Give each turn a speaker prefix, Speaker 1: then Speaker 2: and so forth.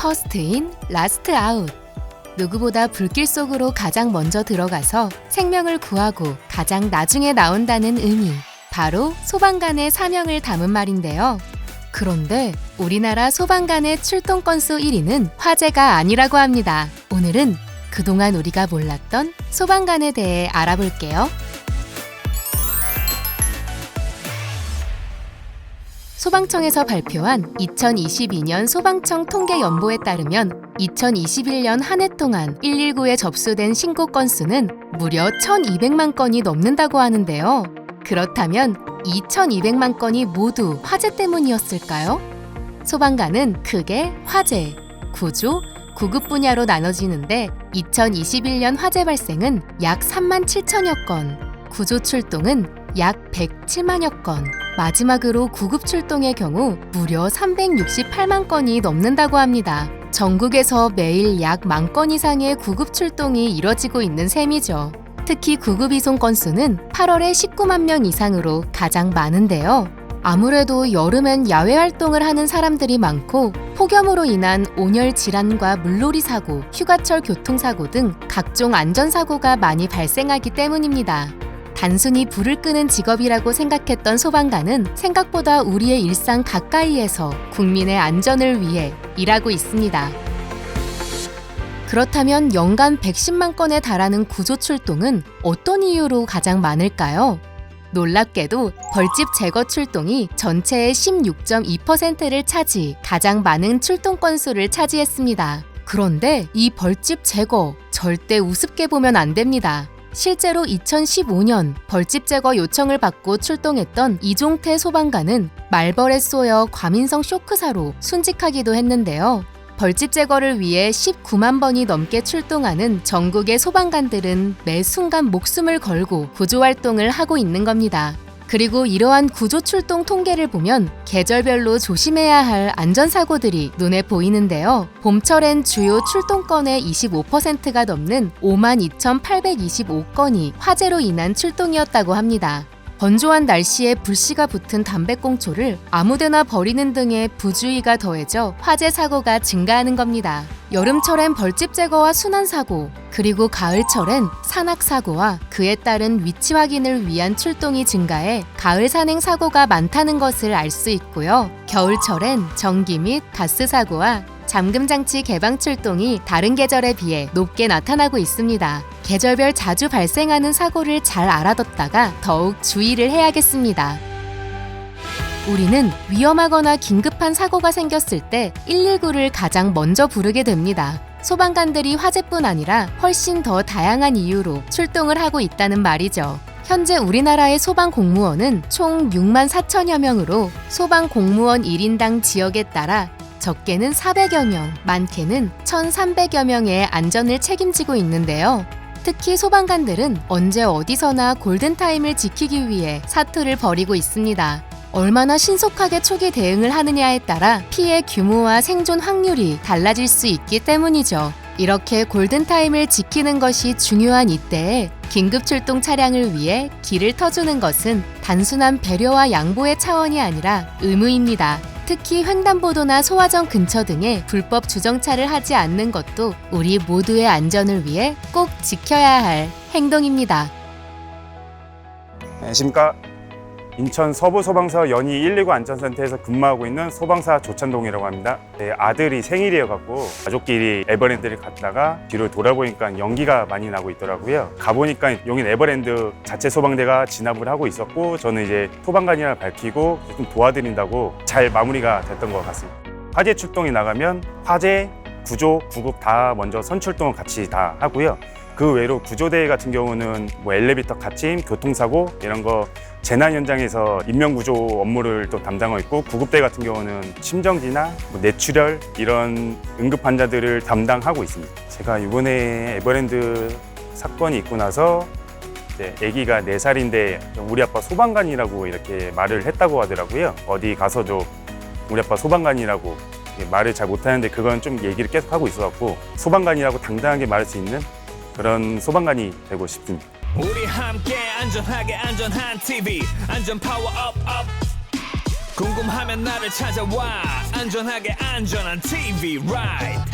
Speaker 1: 퍼스트인 라스트 아웃. 누구보다 불길 속으로 가장 먼저 들어가서 생명을 구하고 가장 나중에 나온다는 의미. 바로 소방관의 사명을 담은 말인데요. 그런데 우리나라 소방관의 출동 건수 1위는 화재가 아니라고 합니다. 오늘은 그동안 우리가 몰랐던 소방관에 대해 알아볼게요. 소방청에서 발표한 2022년 소방청 통계 연보에 따르면 2021년 한 해 동안 119에 접수된 신고 건수는 무려 1,200만 건이 넘는다고 하는데요. 그렇다면 2,200만 건이 모두 화재 때문이었을까요? 소방관은 크게 화재, 구조, 구급 분야로 나눠지는데 2021년 화재 발생은 약 3만 7천여 건, 구조 출동은 약 107만여 건, 마지막으로 구급 출동의 경우 무려 368만 건이 넘는다고 합니다. 전국에서 매일 약 만 건 이상의 구급 출동이 이뤄지고 있는 셈이죠. 특히 구급 이송 건수는 8월에 19만 명 이상으로 가장 많은데요. 아무래도 여름엔 야외 활동을 하는 사람들이 많고 폭염으로 인한 온열 질환과 물놀이 사고, 휴가철 교통사고 등 각종 안전사고가 많이 발생하기 때문입니다. 단순히 불을 끄는 직업이라고 생각했던 소방관은 생각보다 우리의 일상 가까이에서 국민의 안전을 위해 일하고 있습니다. 그렇다면 연간 110만 건에 달하는 구조 출동은 어떤 이유로 가장 많을까요? 놀랍게도 벌집 제거 출동이 전체의 16.2%를 차지 가장 많은 출동 건수를 차지했습니다. 그런데 이 벌집 제거 절대 우습게 보면 안 됩니다. 실제로 2015년 벌집 제거 요청을 받고 출동했던 이종태 소방관은 말벌에 쏘여 과민성 쇼크사로 순직하기도 했는데요. 벌집 제거를 위해 19만 번이 넘게 출동하는 전국의 소방관들은 매 순간 목숨을 걸고 구조 활동을 하고 있는 겁니다. 그리고 이러한 구조 출동 통계를 보면 계절별로 조심해야 할 안전사고들이 눈에 보이는데요. 봄철엔 주요 출동건의 25%가 넘는 52,825건이 화재로 인한 출동이었다고 합니다. 건조한 날씨에 불씨가 붙은 담배꽁초를 아무데나 버리는 등의 부주의가 더해져 화재 사고가 증가하는 겁니다. 여름철엔 벌집 제거와 순환 사고, 그리고 가을철엔 산악 사고와 그에 따른 위치 확인을 위한 출동이 증가해 가을 산행 사고가 많다는 것을 알 수 있고요. 겨울철엔 전기 및 가스 사고와 잠금 장치 개방 출동이 다른 계절에 비해 높게 나타나고 있습니다. 계절별 자주 발생하는 사고를 잘 알아뒀다가 더욱 주의를 해야겠습니다. 우리는 위험하거나 긴급한 사고가 생겼을 때 119를 가장 먼저 부르게 됩니다. 소방관들이 화재뿐 아니라 훨씬 더 다양한 이유로 출동을 하고 있다는 말이죠. 현재 우리나라의 소방 공무원은 총 6만 4천여 명으로 소방 공무원 1인당 지역에 따라 적게는 400여 명, 많게는 1,300여 명의 안전을 책임지고 있는데요. 특히 소방관들은 언제 어디서나 골든타임을 지키기 위해 사투를 벌이고 있습니다. 얼마나 신속하게 초기 대응을 하느냐에 따라 피해 규모와 생존 확률이 달라질 수 있기 때문이죠. 이렇게 골든타임을 지키는 것이 중요한 이때에 긴급 출동 차량을 위해 길을 터주는 것은 단순한 배려와 양보의 차원이 아니라 의무입니다. 특히 횡단보도나 소화전 근처 등에 불법 주정차를 하지 않는 것도 우리 모두의 안전을 위해 꼭 지켜야 할 행동입니다.
Speaker 2: 안녕하십니까. 인천 서부소방서 연희 119 안전센터에서 근무하고 있는 소방사 조찬동이라고 합니다. 제 아들이 생일이어갖고 가족끼리 에버랜드를 갔다가 뒤로 돌아보니까 연기가 많이 나고 있더라고요. 가보니까 여긴 에버랜드 자체 소방대가 진압을 하고 있었고 저는 이제 소방관이라 밝히고 좀 도와드린다고 잘 마무리가 됐던 것 같습니다. 화재 출동이 나가면 화재, 구조, 구급 다 먼저 선출동을 같이 다 하고요. 그 외로 구조대 같은 경우는 뭐 엘리베이터 갇힘, 교통사고 이런 거 재난 현장에서 인명구조 업무를 또 담당하고 있고 구급대 같은 경우는 심정지나 뭐 뇌출혈 이런 응급 환자들을 담당하고 있습니다. 제가 이번에 에버랜드 사건이 있고 나서 이제 아기가 네살인데 우리 아빠 소방관이라고 이렇게 말을 했다고 하더라고요. 어디 가서 도 우리 아빠 소방관이라고 말을 잘 못하는데 그건 좀 얘기를 계속 하고 있어갖고 소방관이라고 당당하게 말할 수 있는 그런 소방관이 되고 싶습니다.
Speaker 3: 우리 함께 안전하게 안전한 TV 안전 파워 업 업. 궁금하면 나를 찾아와. 안전하게 안전한 TV 라이드